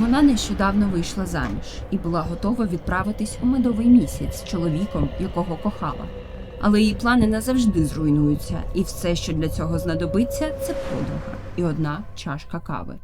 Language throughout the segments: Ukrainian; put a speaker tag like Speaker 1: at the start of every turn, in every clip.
Speaker 1: Вона нещодавно вийшла заміж і була готова відправитись у медовий місяць з чоловіком, якого кохала. Але її плани назавжди зруйнуються, і все, що для цього знадобиться, це подруга і одна чашка кави.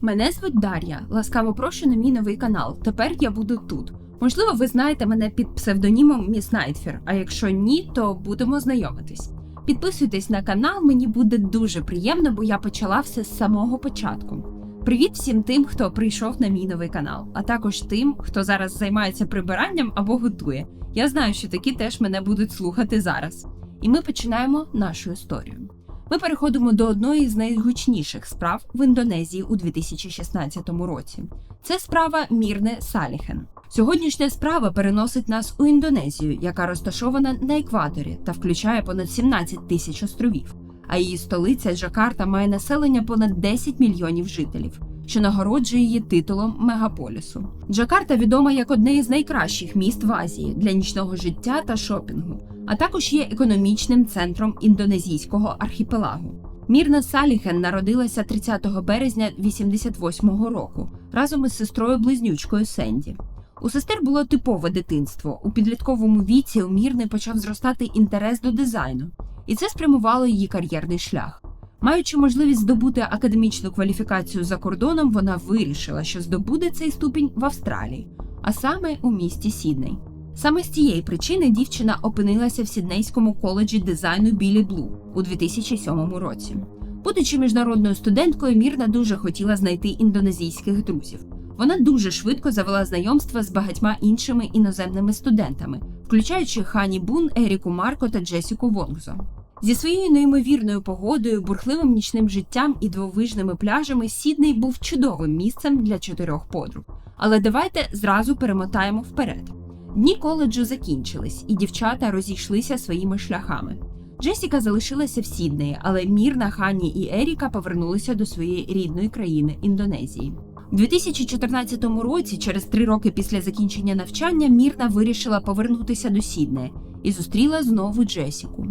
Speaker 1: Мене звуть Дар'я. Ласкаво прошу на мій новий канал. Тепер я буду тут. Можливо, ви знаєте мене під псевдонімом Міс Найтфір, а якщо ні, то будемо знайомитись. Підписуйтесь на канал, мені буде дуже приємно, бо я почала все з самого початку. Привіт всім тим, хто прийшов на мій новий канал, а також тим, хто зараз займається прибиранням або готує. Я знаю, що такі теж мене будуть слухати зараз. І ми починаємо нашу історію. Ми переходимо до одної з найгучніших справ в Індонезії у 2016 році. Це справа Мірне Саліхен. Сьогоднішня справа переносить нас у Індонезію, яка розташована на екваторі та включає понад 17 тисяч островів. А її столиця Джакарта має населення понад 10 мільйонів жителів, що нагороджує її титулом мегаполісу. Джакарта відома як одне із найкращих міст в Азії для нічного життя та шопінгу, а також є економічним центром індонезійського архіпелагу. Мірна Саліхен народилася 30 березня 88-го року разом із сестрою близнючкою Сенді. У сестер було типове дитинство. У підлітковому віці у Мірни почав зростати інтерес до дизайну, і це спрямувало її кар'єрний шлях. Маючи можливість здобути академічну кваліфікацію за кордоном, вона вирішила, що здобуде цей ступінь в Австралії, а саме у місті Сідней. Саме з цієї причини дівчина опинилася в Сіднейському коледжі дизайну Білі Блу у 2007 році. Будучи міжнародною студенткою, Мірна дуже хотіла знайти індонезійських друзів. Вона дуже швидко завела знайомства з багатьма іншими іноземними студентами, включаючи Хані Бун, Еріку Марко та Джесіку Вонгзо. Зі своєю неймовірною погодою, бурхливим нічним життям і двовижними пляжами Сідней був чудовим місцем для чотирьох подруг. Але давайте зразу перемотаємо вперед. Дні коледжу закінчились, і дівчата розійшлися своїми шляхами. Джесіка залишилася в Сіднеї, але Мірна, Хані і Еріка повернулися до своєї рідної країни Індонезії. У 2014 році, через три роки після закінчення навчання, Мірна вирішила повернутися до Сіднея і зустріла знову Джесіку.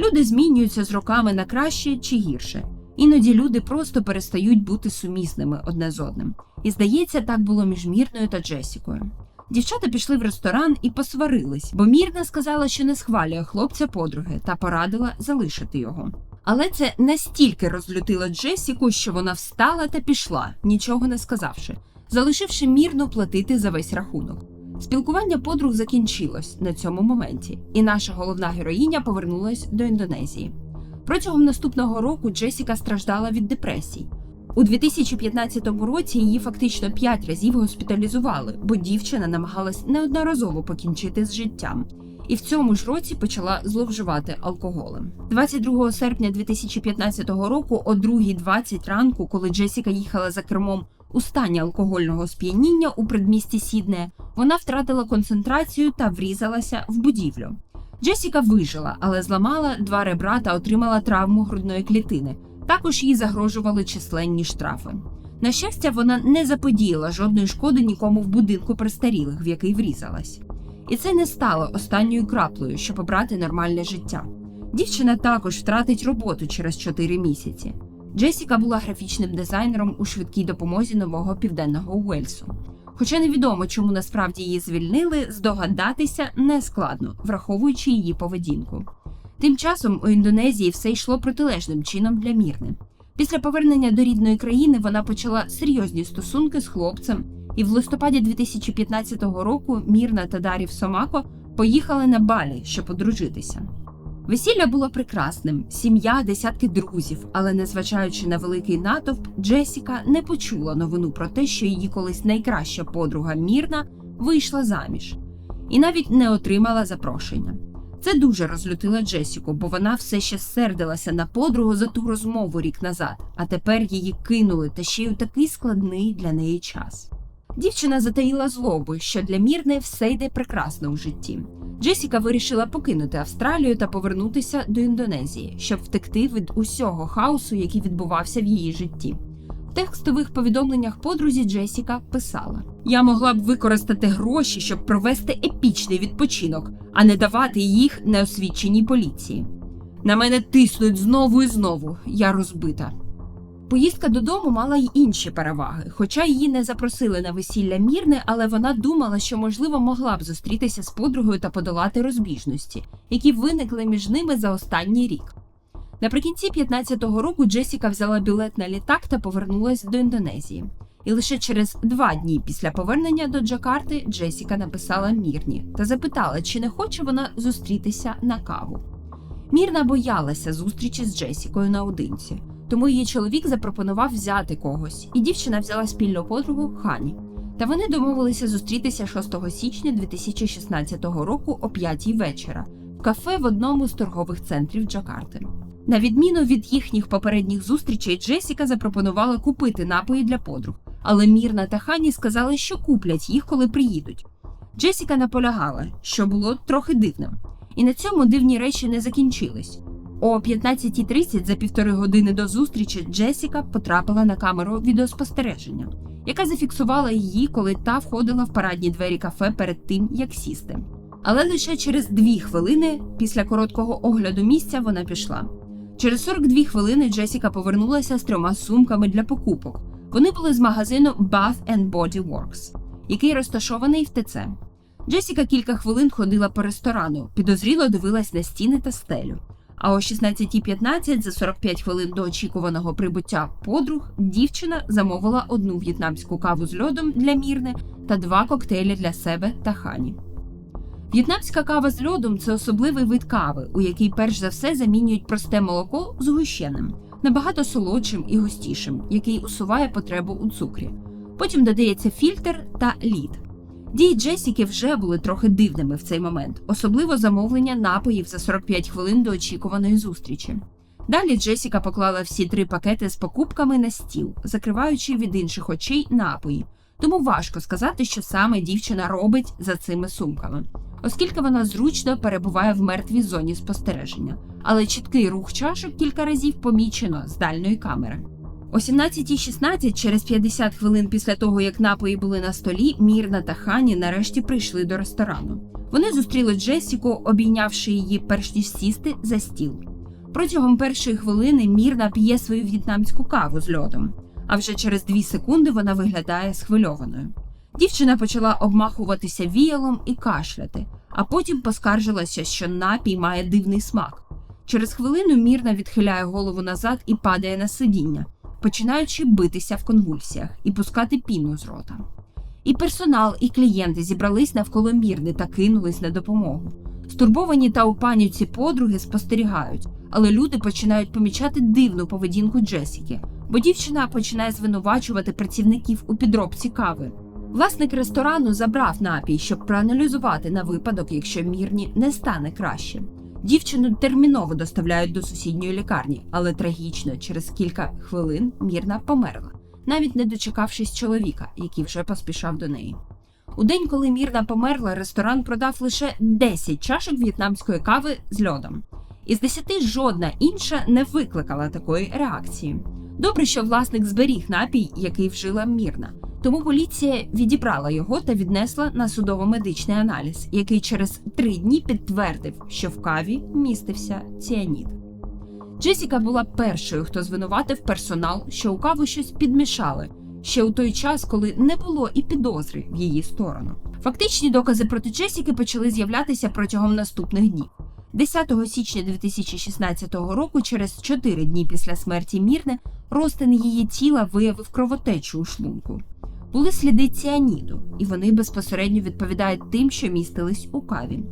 Speaker 1: Люди змінюються з роками на краще чи гірше. Іноді люди просто перестають бути сумісними одне з одним. І здається, так було між Мірною та Джесікою. Дівчата пішли в ресторан і посварились, бо Мірна сказала, що не схвалює хлопця подруги та порадила залишити його. Але це настільки розлютило Джесіку, що вона встала та пішла, нічого не сказавши, залишивши мірну платити за весь рахунок. Спілкування подруг закінчилось на цьому моменті, і наша головна героїня повернулась до Індонезії. Протягом наступного року Джесіка страждала від депресій. У 2015 році її фактично п'ять разів госпіталізували, бо дівчина намагалась неодноразово покінчити з життям. І в цьому ж році почала зловживати алкоголем. 22 серпня 2015 року, о 2.20 ранку, коли Джесіка їхала за кермом у стані алкогольного сп'яніння у предмісті Сідне, вона втратила концентрацію та врізалася в будівлю. Джесіка вижила, але зламала два ребра та отримала травму грудної клітини. Також їй загрожували численні штрафи. На щастя, вона не заподіяла жодної шкоди нікому в будинку престарілих, в який врізалась. І це не стало останньою краплею, щоб обрати нормальне життя. Дівчина також втратить роботу через 4 місяці. Джесіка була графічним дизайнером у швидкій допомозі нового південного Уельсу. Хоча невідомо, чому насправді її звільнили, здогадатися не складно, враховуючи її поведінку. Тим часом у Індонезії все йшло протилежним чином для Мірни. Після повернення до рідної країни вона почала серйозні стосунки з хлопцем, і в листопаді 2015 року Мірна та Дарів Сомако поїхали на Балі, щоб одружитися. Весілля було прекрасним, сім'я, десятки друзів, але незважаючи на великий натовп, Джесіка не почула новину про те, що її колись найкраща подруга Мірна вийшла заміж, і навіть не отримала запрошення. Це дуже розлютило Джесіку, бо вона все ще сердилася на подругу за ту розмову рік назад, а тепер її кинули та ще й у такий складний для неї час. Дівчина затаїла злобу, що для Мірни все йде прекрасно у житті. Джесіка вирішила покинути Австралію та повернутися до Індонезії, щоб втекти від усього хаосу, який відбувався в її житті. В текстових повідомленнях подрузі Джесіка писала: Я могла б використати гроші, щоб провести епічний відпочинок, а не давати їх неосвіченій поліції. На мене тиснуть знову і знову. Я розбита. Поїздка додому мала й інші переваги, хоча її не запросили на весілля мірне, але вона думала, що можливо могла б зустрітися з подругою та подолати розбіжності, які виникли між ними за останній рік. Наприкінці 15-го року Джесіка взяла білет на літак та повернулася до Індонезії. І лише через два дні після повернення до Джакарти Джесіка написала Мірні та запитала, чи не хоче вона зустрітися на каву. Мірна боялася зустрічі з Джесікою наодинці, тому її чоловік запропонував взяти когось, і дівчина взяла спільну подругу Хані. Та вони домовилися зустрітися 6 січня 2016 року о 5 вечора в кафе в одному з торгових центрів Джакарти. На відміну від їхніх попередніх зустрічей, Джесіка запропонувала купити напої для подруг, але Мірна та Хані сказали, що куплять їх, коли приїдуть. Джесіка наполягала, що було трохи дивним. І на цьому дивні речі не закінчились. О 15.30 за півтори години до зустрічі Джесіка потрапила на камеру відеоспостереження, яка зафіксувала її, коли та входила в парадні двері кафе перед тим, як сісти. Але лише через дві хвилини після короткого огляду місця вона пішла. Через 42 хвилини Джесіка повернулася з трьома сумками для покупок. Вони були з магазину Bath and Body Works, який розташований в ТЦ. Джесіка кілька хвилин ходила по ресторану, підозріло дивилась на стіни та стелю. А о 16.15, за 45 хвилин до очікуваного прибуття подруг, дівчина замовила одну в'єтнамську каву з льодом для Мірни та два коктейлі для себе та Хані. В'єтнамська кава з льодом це особливий вид кави, у який перш за все замінюють просте молоко згущеним, набагато солодшим і густішим, який усуває потребу у цукрі. Потім додається фільтр та лід. Дії Джесіки вже були трохи дивними в цей момент, особливо замовлення напоїв за 45 хвилин до очікуваної зустрічі. Далі Джесіка поклала всі три пакети з покупками на стіл, закриваючи від інших очей напої. Тому важко сказати, що саме дівчина робить за цими сумками, оскільки вона зручно перебуває в мертвій зоні спостереження, але чіткий рух чашок кілька разів помічено з дальної камери. О 17.16, через 50 хвилин після того, як напої були на столі, Мірна та Хані нарешті прийшли до ресторану. Вони зустріли Джесіку, обійнявши її перш ніж сісти за стіл. Протягом першої хвилини Мірна п'є свою в'єтнамську каву з льодом, а вже через дві секунди вона виглядає схвильованою. Дівчина почала обмахуватися віялом і кашляти, а потім поскаржилася, що напій має дивний смак. Через хвилину Мірна відхиляє голову назад і падає на сидіння починаючи битися в конвульсіях і пускати піну з рота. І персонал, і клієнти зібрались навколо мірни та кинулись на допомогу. Стурбовані та у паніці подруги спостерігають, але люди починають помічати дивну поведінку Джесіки, бо дівчина починає звинувачувати працівників у підробці кави. Власник ресторану забрав напій, щоб проаналізувати на випадок, якщо мірні не стане краще. Дівчину терміново доставляють до сусідньої лікарні, але трагічно через кілька хвилин мірна померла, навіть не дочекавшись чоловіка, який вже поспішав до неї. У день, коли мірна померла, ресторан продав лише 10 чашок в'єтнамської кави з льодом. Із 10 жодна інша не викликала такої реакції. Добре, що власник зберіг напій, який вжила мірна. Тому поліція відібрала його та віднесла на судово-медичний аналіз, який через три дні підтвердив, що в каві містився ціаніт. Джесіка була першою, хто звинуватив персонал, що у каву щось підмішали ще у той час, коли не було і підозри в її сторону. Фактичні докази проти Джесіки почали з'являтися протягом наступних днів. 10 січня 2016 року, через 4 дні після смерті Мірне, розтин її тіла виявив кровотечу у шлунку. Були сліди ціаніду, і вони безпосередньо відповідають тим, що містились у каві.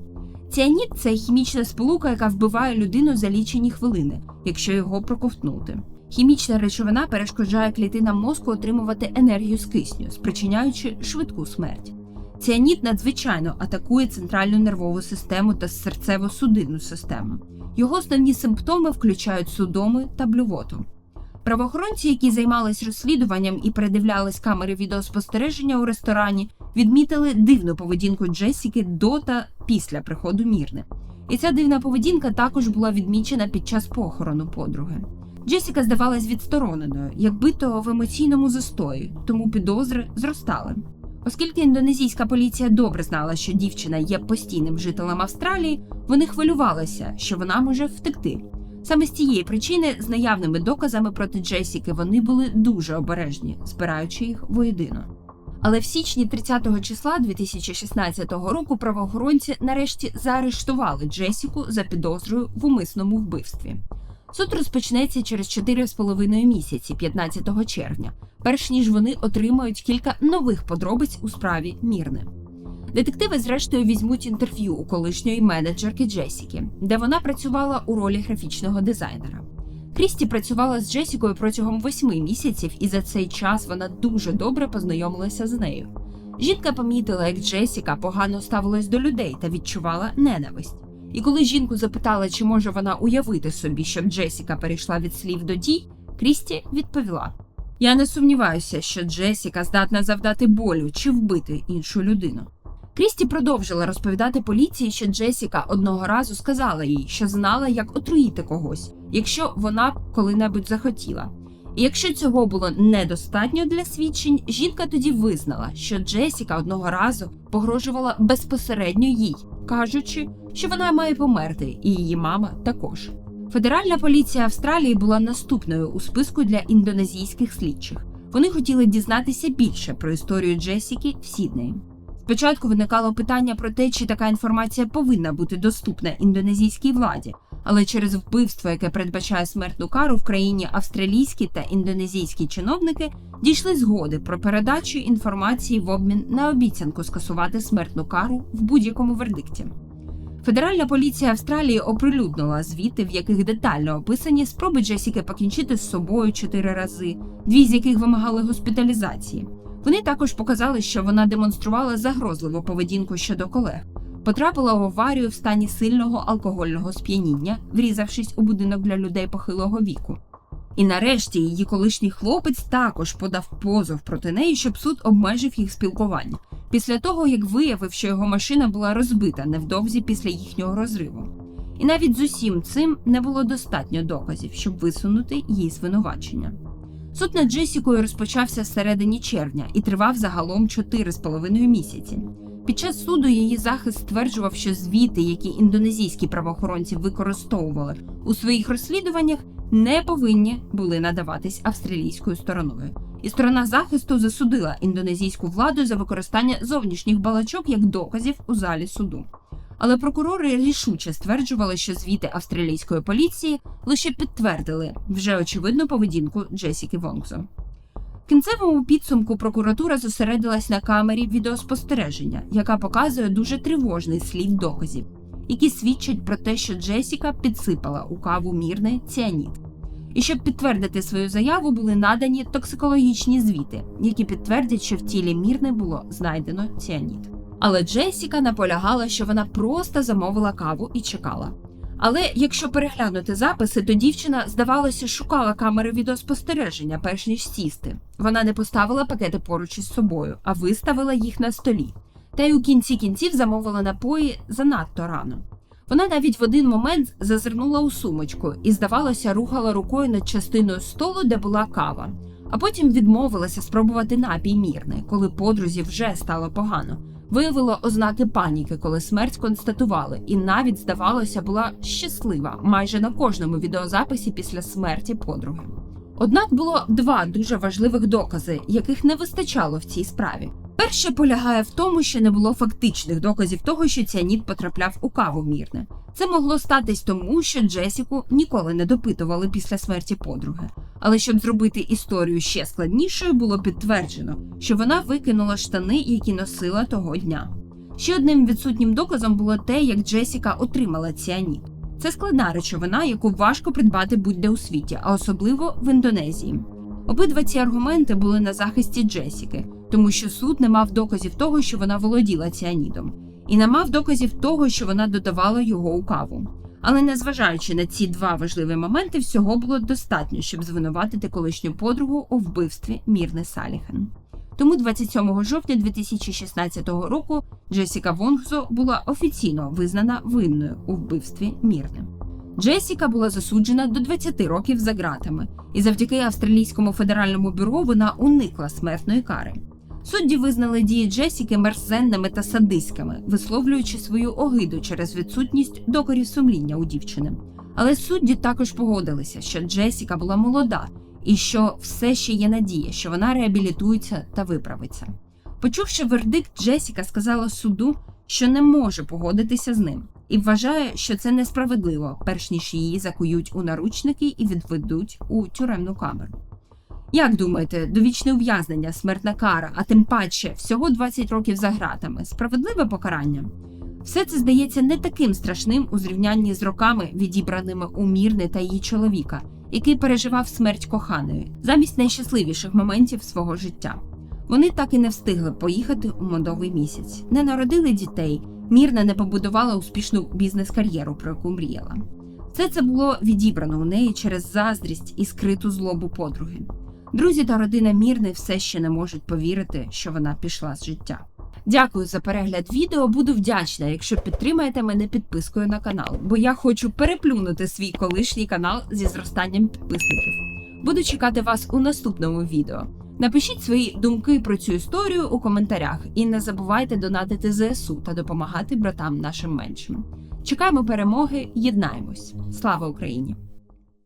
Speaker 1: Ціанід це хімічна сполука, яка вбиває людину за лічені хвилини, якщо його проковтнути. Хімічна речовина перешкоджає клітинам мозку отримувати енергію з кисню, спричиняючи швидку смерть. Ціанід надзвичайно атакує центральну нервову систему та серцево-судинну систему. Його основні симптоми включають судоми та блювоту. Правоохоронці, які займались розслідуванням і передивлялись камери відеоспостереження у ресторані, відмітили дивну поведінку Джесіки до та після приходу Мірни. І ця дивна поведінка також була відмічена під час похорону подруги. Джесіка здавалась відстороненою, якби то в емоційному застої, тому підозри зростали. Оскільки індонезійська поліція добре знала, що дівчина є постійним жителем Австралії, вони хвилювалися, що вона може втекти. Саме з цієї причини, з наявними доказами проти Джесіки, вони були дуже обережні, збираючи їх воєдино. Але в січні 30-го числа 2016 року правоохоронці нарешті заарештували Джесіку за підозрою в умисному вбивстві. Суд розпочнеться через 4,5 місяці, 15 червня, перш ніж вони отримають кілька нових подробиць у справі Мірни. Детективи, зрештою, візьмуть інтерв'ю у колишньої менеджерки Джесіки, де вона працювала у ролі графічного дизайнера. Крісті працювала з Джесікою протягом восьми місяців, і за цей час вона дуже добре познайомилася з нею. Жінка помітила, як Джесіка погано ставилась до людей та відчувала ненависть. І коли жінку запитала, чи може вона уявити собі, щоб Джесіка перейшла від слів до дій, Крісті відповіла: Я не сумніваюся, що Джесіка здатна завдати болю чи вбити іншу людину. Крісті продовжила розповідати поліції, що Джесіка одного разу сказала їй, що знала, як отруїти когось, якщо вона коли-небудь захотіла. І якщо цього було недостатньо для свідчень, жінка тоді визнала, що Джесіка одного разу погрожувала безпосередньо їй, кажучи, що вона має померти, і її мама також. Федеральна поліція Австралії була наступною у списку для індонезійських слідчих. Вони хотіли дізнатися більше про історію Джесіки в Сіднеї. Спочатку виникало питання про те, чи така інформація повинна бути доступна індонезійській владі, але через вбивство, яке передбачає смертну кару в країні австралійські та індонезійські чиновники дійшли згоди про передачу інформації в обмін на обіцянку скасувати смертну кару в будь-якому вердикті. Федеральна поліція Австралії оприлюднила звіти, в яких детально описані спроби Джесіки покінчити з собою чотири рази, дві з яких вимагали госпіталізації. Вони також показали, що вона демонструвала загрозливу поведінку щодо колег, потрапила в аварію в стані сильного алкогольного сп'яніння, врізавшись у будинок для людей похилого віку. І нарешті її колишній хлопець також подав позов проти неї, щоб суд обмежив їх спілкування. Після того, як виявив, що його машина була розбита невдовзі після їхнього розриву. І навіть з усім цим не було достатньо доказів, щоб висунути її звинувачення. Суд над Джесікою розпочався всередині червня і тривав загалом 4,5 місяці. Під час суду її захист стверджував, що звіти, які індонезійські правоохоронці використовували у своїх розслідуваннях, не повинні були надаватись австралійською стороною. І сторона захисту засудила індонезійську владу за використання зовнішніх балачок як доказів у залі суду. Але прокурори рішуче стверджували, що звіти австралійської поліції лише підтвердили вже очевидну поведінку Джесіки Вонкзо. В кінцевому підсумку прокуратура зосередилась на камері відеоспостереження, яка показує дуже тривожний слід доказів, які свідчать про те, що Джесіка підсипала у каву мірний ціаніт. І щоб підтвердити свою заяву, були надані токсикологічні звіти, які підтвердять, що в тілі мірни було знайдено ціаніт. Але Джесіка наполягала, що вона просто замовила каву і чекала. Але якщо переглянути записи, то дівчина, здавалося, шукала камери відеоспостереження, перш ніж сісти. Вона не поставила пакети поруч із собою, а виставила їх на столі. Та й у кінці кінців замовила напої занадто рано. Вона навіть в один момент зазирнула у сумочку і, здавалося, рухала рукою над частиною столу, де була кава, а потім відмовилася спробувати напій мірний, коли подрузі вже стало погано. Виявила ознаки паніки, коли смерть констатували, і навіть, здавалося, була щаслива майже на кожному відеозаписі після смерті подруги. Однак було два дуже важливих докази, яких не вистачало в цій справі. Перше полягає в тому, що не було фактичних доказів того, що ціаніт потрапляв у каву мірне. Це могло статись тому, що Джесіку ніколи не допитували після смерті подруги. Але щоб зробити історію ще складнішою, було підтверджено, що вона викинула штани, які носила того дня. Ще одним відсутнім доказом було те, як Джесіка отримала ціаніт. Це складна речовина, яку важко придбати будь-де у світі, а особливо в Індонезії. Обидва ці аргументи були на захисті Джесіки, тому що суд не мав доказів того, що вона володіла ціанідом, і не мав доказів того, що вона додавала його у каву. Але незважаючи на ці два важливі моменти, всього було достатньо, щоб звинуватити колишню подругу у вбивстві Мірни Саліхен. Тому 27 жовтня 2016 року Джесіка Вонгзо була офіційно визнана винною у вбивстві Мірни. Джесіка була засуджена до 20 років за ґратами, і завдяки австралійському федеральному бюро вона уникла смертної кари. Судді визнали дії Джесіки мерзенними та садистськими, висловлюючи свою огиду через відсутність докорів сумління у дівчини. Але судді також погодилися, що Джесіка була молода і що все ще є надія, що вона реабілітується та виправиться. Почувши вердикт, Джесіка сказала суду, що не може погодитися з ним, і вважає, що це несправедливо, перш ніж її закують у наручники і відведуть у тюремну камеру. Як думаєте, довічне ув'язнення, смертна кара, а тим паче всього 20 років за ґратами справедливе покарання? Все це здається не таким страшним у зрівнянні з роками, відібраними у Мірни та її чоловіка, який переживав смерть коханої замість найщасливіших моментів свого життя. Вони так і не встигли поїхати у медовий місяць, не народили дітей. Мірна не побудувала успішну бізнес-кар'єру, про яку мріяла. Все це було відібрано у неї через заздрість і скриту злобу подруги. Друзі та родина Мірни все ще не можуть повірити, що вона пішла з життя. Дякую за перегляд відео. Буду вдячна, якщо підтримаєте мене підпискою на канал, бо я хочу переплюнути свій колишній канал зі зростанням підписників. Буду чекати вас у наступному відео. Напишіть свої думки про цю історію у коментарях і не забувайте донатити ЗСУ та допомагати братам нашим меншим. Чекаємо перемоги, єднаємось. Слава Україні!